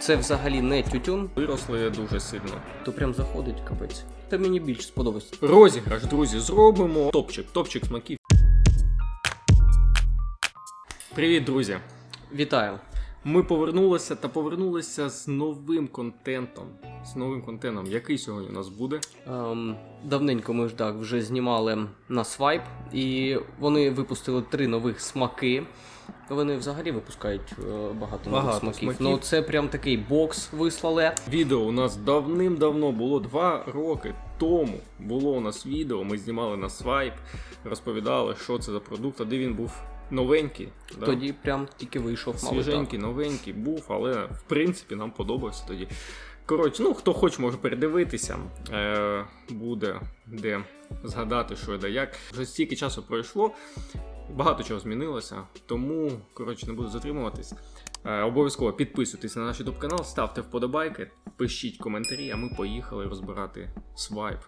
Це взагалі не тютюн, Виросли дуже сильно. то прям заходить капець. Та мені більше сподобається. Розіграш, друзі, зробимо. Топчик, топчик смаків. Привіт, друзі! Вітаю. Ми повернулися та повернулися з новим контентом. З новим контентом. Який сьогодні у нас буде? Ем, давненько ми ж так вже знімали на свайп, і вони випустили три нових смаки. Вони взагалі випускають е, багато, нових Багато смаків. смаків. Ну це прям такий бокс вислали. Відео у нас давним-давно було два роки тому. Було у нас відео, ми знімали на свайп, розповідали, що це за продукт, а де він був новенький. да? Тоді прям тільки вийшов Свіженький, новенький був, але в принципі нам подобався тоді. Коротше, ну хто хоче, може передивитися. Е, буде де згадати, що і де як. Вже стільки часу пройшло, багато чого змінилося, тому коротше не буду затримуватись. Е, обов'язково підписуйтесь на наш YouTube канал, ставте вподобайки, пишіть коментарі, а ми поїхали розбирати свайп.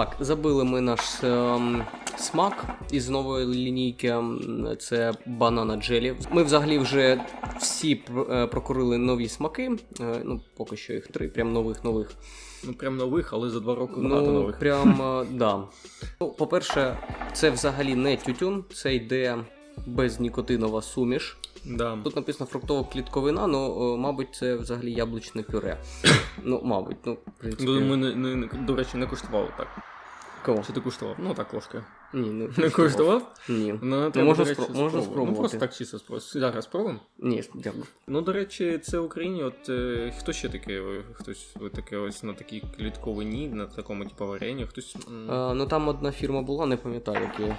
Так, забили ми наш ем, смак із нової лінійки. ем, Це банана джелі. Ми взагалі вже всі е, прокурили нові смаки. е, Ну, поки що їх три, прям нових нових. Ну прям нових, але за два роки багато Ну, нових. прям е, да. Ну, по-перше, це взагалі не тютюн, це йде безнікотинова суміш. Да. Тут написано фруктова клітковина, ну, мабуть, це взагалі яблучне пюре. Ну, мабуть, ну, в принципі. Ми, не, не, до речі, не куштували так. Кого? Чи ти куштував? Ну так, ложкою. Ні, не, Не куштував? Ні. Ну, треба, можна до речі, спро- можна Ну, спробувати. просто так чисто спробувати. Зараз спробуємо. Ні, дякую. Ну, до речі, це в Україні. От е, хто ще таке? Ви- Хтось ви таке ось на такій клітковині, на такому типу варенні, хтось. м, А, ну там одна фірма була, не пам'ятаю, які.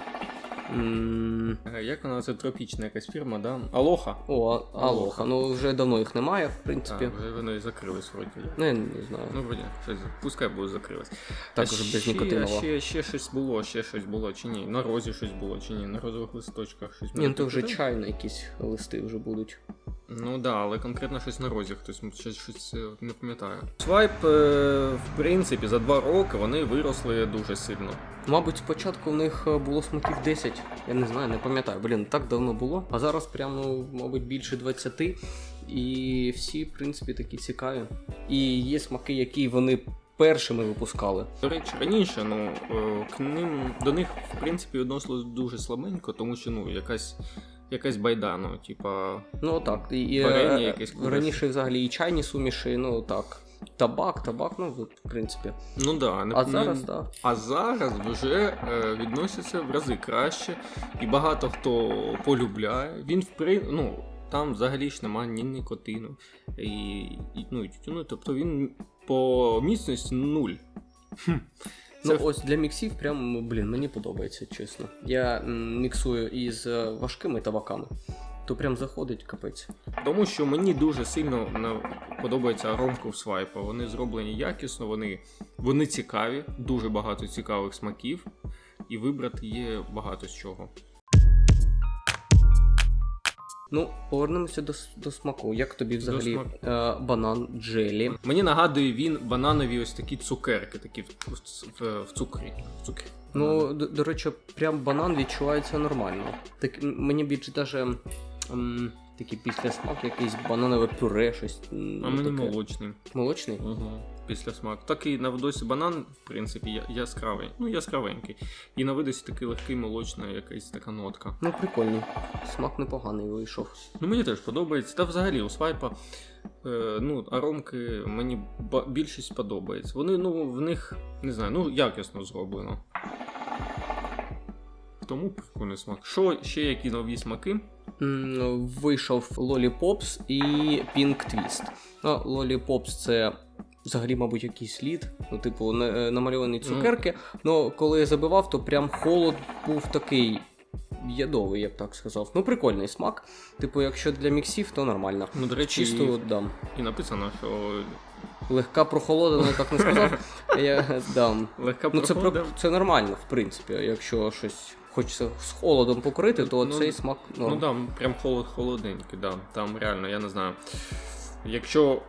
М, Як вона це тропічна якась фірма, да? Алоха. О, а- Алоха. Ну вже давно їх немає, в принципі. Так, вже вони закрились вроді. Ну, я не знаю. Ну, вроді, щось, пускай буде закрилось. Також А без ще- нікотинова. Ще, ще щось було, ще щось було, чи ні? На розі щось було, чи ні? На розових листочках щось Ні, ну то вже чайно якісь листи вже будуть. Ну да, але конкретно щось на розі, хтось щось, щось е, не пам'ятаю. Свайп, е, в принципі, за два роки вони виросли дуже сильно. Мабуть, спочатку в них е, було смаків 10, я не знаю, не пам'ятаю. Блін, так давно було. А зараз прям, ну, мабуть, більше 20. І всі, в принципі, такі цікаві. І є смаки, які вони першими випускали. До речі, раніше, ну к ним до них в принципі відносилось дуже слабенько, тому що ну якась якась байда, ну, типа. Ну так, і, і Варення е, якесь раніше взагалі і чайні суміші, ну так. Табак, табак, ну в принципі. Ну да, не А не- зараз, так. А зараз вже е, відносяться в рази краще, і багато хто полюбляє. Він в ну, там взагалі ж немає ні нікотину і, і, ну, і тютюну, тобто він по міцності нуль. Хм. Це Ну, ось для міксів, прям, блін, мені подобається, чесно. Я міксую із е, важкими табаками, то прям заходить капець. Тому що мені дуже сильно подобається аромка в свайпа. Вони зроблені якісно, вони, вони цікаві, дуже багато цікавих смаків, і вибрати є багато з чого. Ну, повернемося до, до смаку. Як тобі взагалі е, банан джелі? Мені нагадує він бананові ось такі цукерки, такі в, в, в, в цукрі. В цукрі. Ну, до, до речі, прям банан відчувається нормально. Так мені більше даже м, такий післясмак, якийсь бананове пюре, щось. а мені таке. молочний. Молочний? Угу. Після смаку. Такий на видосі банан, в принципі, яскравий. Ну, яскравенький. І на видосі такий легкий молочний, якась така нотка. Ну, прикольний. Смак непоганий вийшов. Ну, мені теж подобається. Та взагалі у свайпа е, ну, аромки мені більшість подобається. Вони, ну, в них, не знаю, ну, якісно зроблено. Тому прикольний смак. Що ще які нові смаки? Вийшов Lollipops і Pink Twist. Ну, Lollipops це взагалі, мабуть, якийсь слід. Ну, типу, е, намальовані цукерки. Ну, коли я забивав, то прям холод був такий. Ядовий, я б так сказав. Ну, прикольний смак. Типу, якщо для міксів, то нормально. Ну, до речі, Чисто дам. і написано, що Легка прохолода, ну так не сказав. Я дам. легка Ну, це, це нормально, в принципі. Якщо щось хочеться з холодом покрити, то Ну, цей смак Ну норм. да, прям холод холодненький, да. Там реально, я не знаю. Якщо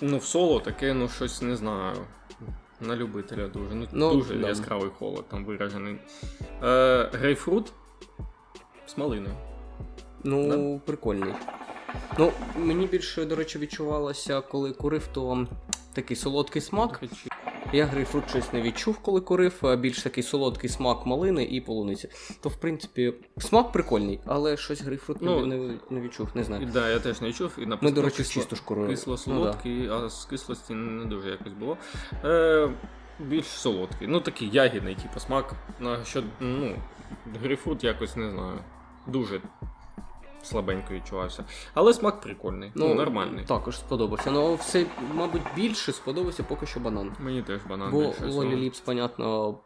ну, в соло таке, ну щось не знаю. На любителя дуже. Ну, Ну, дуже да. яскравий холод там виражений. Е, грейпфрут з малиною. Ну, прикольний. Ну, мені більше, до речі, відчувалося, коли курив, то такий солодкий смак. Я грейпфрут щось не відчув, коли курив, а більш такий солодкий смак малини і полуниці. То, в принципі, смак прикольний, але щось грейпфрут Ну, не, не відчув, не знаю. да, я теж не чув. І Ми, написано, до речі, чисто курили. кисло Ну, да. солодкий, а з кислості не дуже якось було. Е, більш солодкий. Ну такий ягідний, типу, смак. На що, ну, грейпфрут якось не знаю. Дуже слабенько відчувався. Але смак прикольний. Ну, нормальний. Також сподобався. Ну, все, мабуть, більше сподобався поки що банан. Мені теж банан Бо більше. Лолі Ліпс, понятно.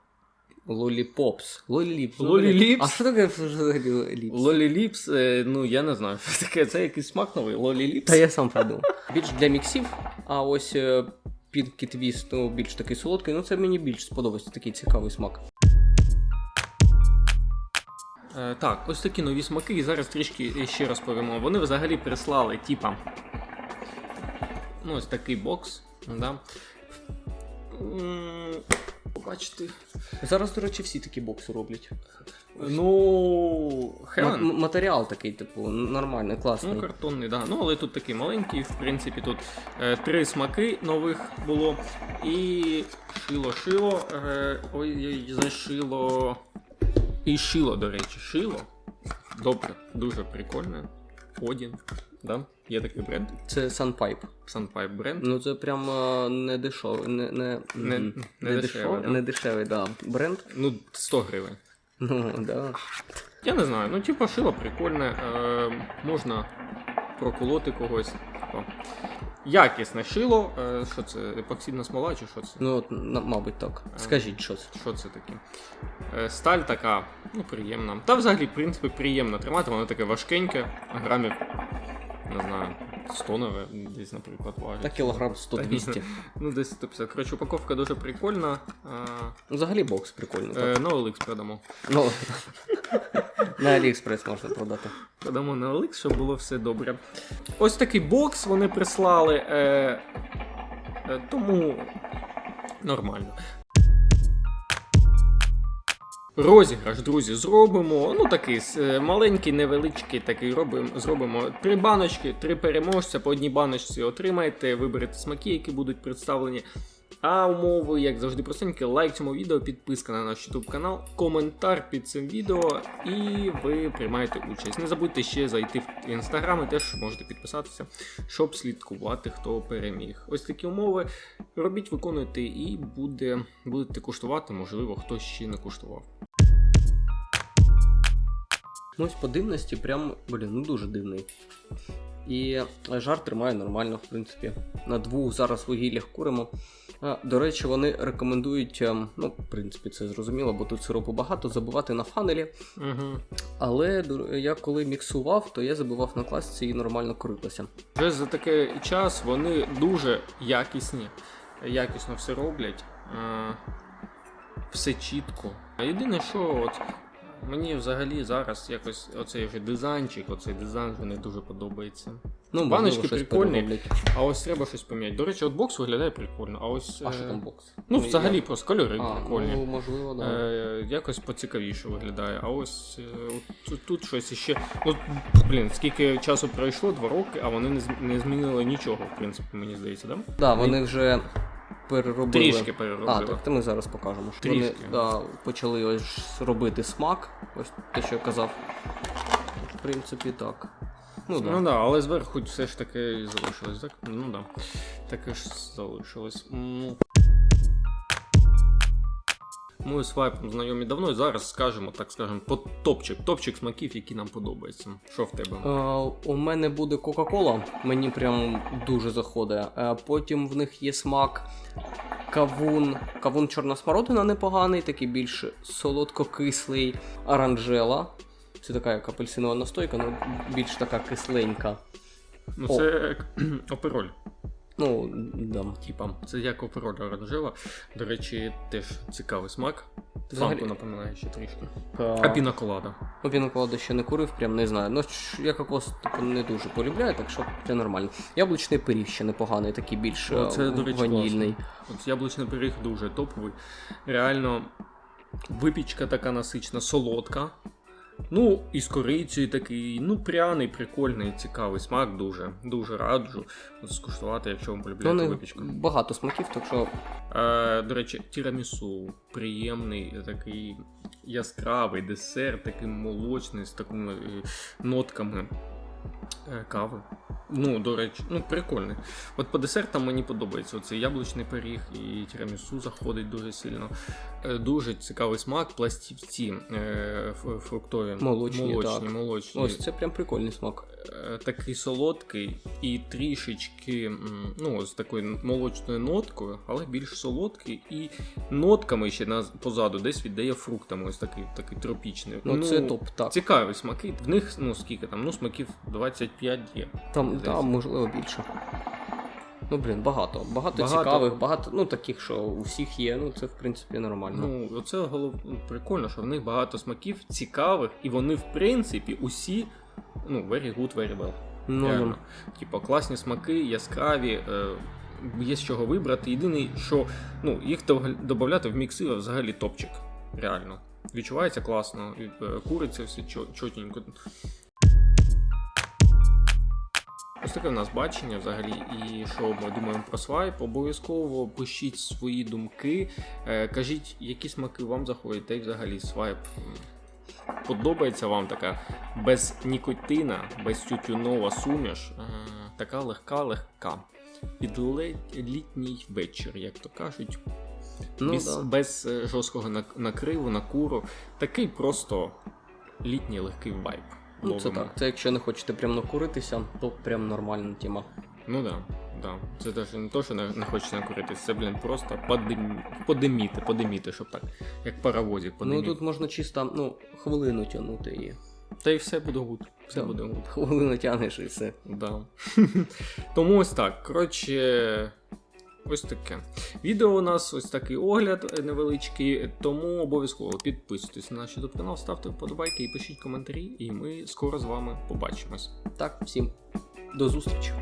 Лоліпопс. Лолі Ліпс. Лолі Ліпс? А що таке взагалі Ліпс? Лолі Ліпс, е, ну я не знаю, що таке. Це якийсь смак новий. Лолі Ліпс. Та я сам придумав. Більш для міксів, а ось е, Pinky ну, більш такий солодкий, ну це мені більш сподобався такий цікавий смак. Е, так, ось такі нові смаки, і зараз трішки ще розповімо. Вони взагалі прислали, типа. Ну, ось такий бокс. Да. М, Побачите. Зараз, до речі, всі такі бокси роблять. Ну. Хелен. матеріал такий, типу, нормальний, класний. Ну, картонний, да. Ну, але тут такий маленький, в принципі, тут е, три смаки нових було. І шило-шило. Е, ой, зашило. І шило, до речі, шило. Добре, дуже прикольне. Один. Да? Є такий бренд. Це Sunpipe. Sunpipe бренд. Ну це прям е, не дешевий, не, не, Не- не не, дешевий, да? не дешевий, да. Бренд. Ну, 100 гривень. Ну, да. Я не знаю, ну типа шило прикольне, е, можна проколоти когось. Якісне шило. Е, що це? Епоксидна смола чи що це? Ну, от, мабуть, так. Скажіть щось. Що це таке? Е, сталь така, ну, приємна. Та взагалі, в принципі, приємно тримати, воно таке важкеньке, грамів, не знаю, 100, наве- десь, наприклад, важить. Та кілограм 100-200. Ну, десь 150. Коротше, упаковка дуже прикольна. Ну, Взагалі бокс прикольний. Так. е, на OLX продамо. Ну, на AliExpress можна продати. Продамо на OLX, щоб було все добре. Ось такий бокс вони прислали. Е, е, тому нормально. Розіграш, друзі, зробимо. Ну такий е, маленький, невеличкий, такий робимо. Зробимо три баночки, три переможця по одній баночці отримаєте, виберете смаки, які будуть представлені. А умови, як завжди, простенькі, лайк цьому відео, підписка на наш YouTube канал, коментар під цим відео, і ви приймаєте участь. Не забудьте ще зайти в інстаграм і теж можете підписатися, щоб слідкувати, хто переміг. Ось такі умови. Робіть, виконуйте, і буде, будете куштувати, можливо, хтось ще не куштував. Ну, ось по дивності, прям, блін, ну дуже дивний. І жар тримає нормально, в принципі. На двох зараз вугіллях куримо. А, до речі, вони рекомендують, ем, ну, в принципі, це зрозуміло, бо тут сиропу багато, забивати на фанелі. Угу. Але я коли міксував, то я забивав на класці і нормально корилося. Вже за такий час вони дуже якісні, якісно все роблять, е, все чітко. Єдине, що от мені взагалі зараз якось оцей вже дизайнчик, оцей дизайн мені дуже подобається. Ну, Баночки прикольні. А ось треба щось поміняти. До речі, от бокс виглядає прикольно, а ось. А е, що там бокс? Ну, я- взагалі просто кольори А, прикольні. ну, можливо, да. Е, якось поцікавіше виглядає. А ось е, от тут, щось іще. Ну, блін, скільки часу пройшло, два роки, а вони не, змінили нічого, в принципі, мені здається, да? Да, вони вже переробили. Трішки А, так, то ми зараз покажемо. Що Трішки. Вони да, почали ось робити смак, ось те, що я казав. В принципі, так. Ну, да. Ну да, але зверху все ж таки залишилось, так? Ну да. Таке ж залишилось. Ну. Ми з вайпом знайомі давно, і зараз скажемо, так скажемо, по топчик, топчик смаків, які нам подобаються. Що в тебе? Е, у мене буде Кока-Кола, мені прям дуже заходить. Е, потім в них є смак кавун. Кавун чорна смородина непоганий, такий більш солодко-кислий оранжела. Це така як апельсинова настойка, але більш така кисленька. Ну, це опероль. Ну, да. Типа, це як опероль оранжева. До речі, теж цікавий смак. Взагалі- Фанку напоминає ще трішки. Е, А пінаколада. Ну, піноколаду ще не курив, прям не знаю. Ну, я кокос типу, не дуже полюбляю, так що це нормально. Яблучний пиріг ще непоганий, такий більш О, це, до речі, ванільний. От яблучний пиріг дуже топовий. Реально, випічка така насична, солодка. Ну, і з корицею такий, ну, пряний, прикольний, цікавий смак дуже. Дуже раджу скуштувати, якщо вам полюбляєте ну, випічку. багато смаків, так що Е, до речі, тірамісу приємний, такий яскравий десерт, такий молочний, з такими е, нотками е, кави. Ну, до речі, ну прикольний. От по десертам мені подобається. Оцей яблучний пиріг і тірамісу заходить дуже сильно. Е, Дуже цікавий смак, пластівці е, фруктові. Молочні, молочні, так. молочні. ось це прям прикольний смак. Е, такий солодкий і трішечки, ну, з такою молочною ноткою, але більш солодкий, і нотками ще на, позаду десь віддає фруктами, ось такий, такий тропічний. Ну, це топ, так. Цікаві смаки. В них, ну скільки там, ну, смаків 25 є. Там, Десь. можливо, більше. Ну, блін, багато. Багато, Багато. цікавих, багато, ну таких, що у всіх є, ну це в принципі нормально. Ну, оце голов... ну, прикольно, що в них багато смаків цікавих, і вони, в принципі, усі, ну, very good, very well. ну, Реально. Типа класні смаки, яскраві, е, є з чого вибрати. Єдине, що ну, їх додати в мікси взагалі топчик. Реально. Відчувається класно, е, куриця все чо- чотенько. Ось таке в нас бачення взагалі, і що ми думаємо про свайп. Обов'язково пишіть свої думки, е, кажіть, які смаки вам заходять, та й взагалі свайп. Подобається вам така без нікотина, без тютюнова суміш, е, така легка-легка. Під літній вечір, як то кажуть, ну, без, да. без е, жорсткого накриву, накуру. Такий просто літній легкий вайб. Ну це так. Це якщо не хочете прям накуритися, то прям нормальна тема. Ну да, да. Це теж не то, що не, не хочеться накуритися, це, блін, просто подим... подиміти, подиміти, щоб так, як паровозик Ну тут можна чисто ну, хвилину тягнути і. Та й все буде гуд. Все Да. буде гуд. Хвилину тягнеш і все. Да. Тому ось так. Коротше, ось таке. Відео у нас ось такий огляд е, невеличкий, тому обов'язково підписуйтесь на наш YouTube канал, ставте вподобайки і пишіть коментарі, і ми скоро з вами побачимось. Так, всім до зустрічі.